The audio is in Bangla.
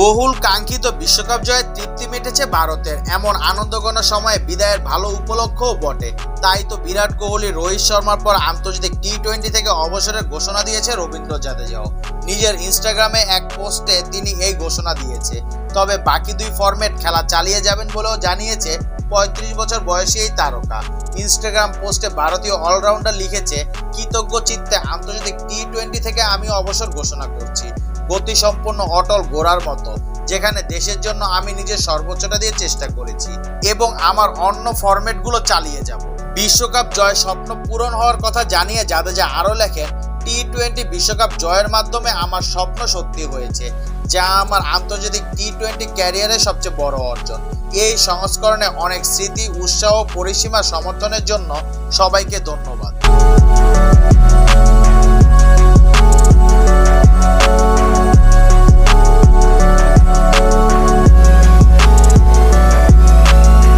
বহুল কাঙ্ক্ষিত বিশ্বকাপ জয়ের তৃপ্তি মেটেছে ভারতের। এমন আনন্দঘন সময়ে বিদায়ের ভালো উপলক্ষও বটে। তাই তো বিরাট কোহলি, রোহিত শর্মার পর আন্তর্জাতিক টি টোয়েন্টি থেকে অবসরের ঘোষণা দিয়েছে রবীন্দ্র জাদেজাও। নিজের ইনস্টাগ্রামে এক পোস্টে তিনি এই ঘোষণা দিয়েছে। তবে বাকি দুই ফরম্যাট খেলা চালিয়ে যাবেন বলেও জানিয়েছে পঁয়ত্রিশ বছর বয়সী এই তারকা। ইনস্টাগ্রাম পোস্টে ভারতীয় অলরাউন্ডার লিখেছে, কৃতজ্ঞ চিত্তে আন্তর্জাতিক টি টোয়েন্টি থেকে আমি অবসর ঘোষণা করছি। গতিসম্পন্ন অটল গোড়ার মতো, যেখানে দেশের জন্য আমি নিজের সর্বোচ্চটা দিয়ে চেষ্টা করেছি এবং আমার অন্য ফরম্যাটগুলো চালিয়ে যাব। বিশ্বকাপ জয় স্বপ্ন পূরণ হওয়ার কথা জানিয়ে জাদেজা আরও লেখেন টি টোয়েন্টি বিশ্বকাপ জয়ের মাধ্যমে আমার স্বপ্ন সত্যি হয়েছে, যা আমার আন্তর্জাতিক টি টোয়েন্টি ক্যারিয়ারের সবচেয়ে বড় অর্জন। এই সংস্করণে অনেক স্মৃতি, উৎসাহ পরিসীমা সমর্থনের জন্য সবাইকে ধন্যবাদ।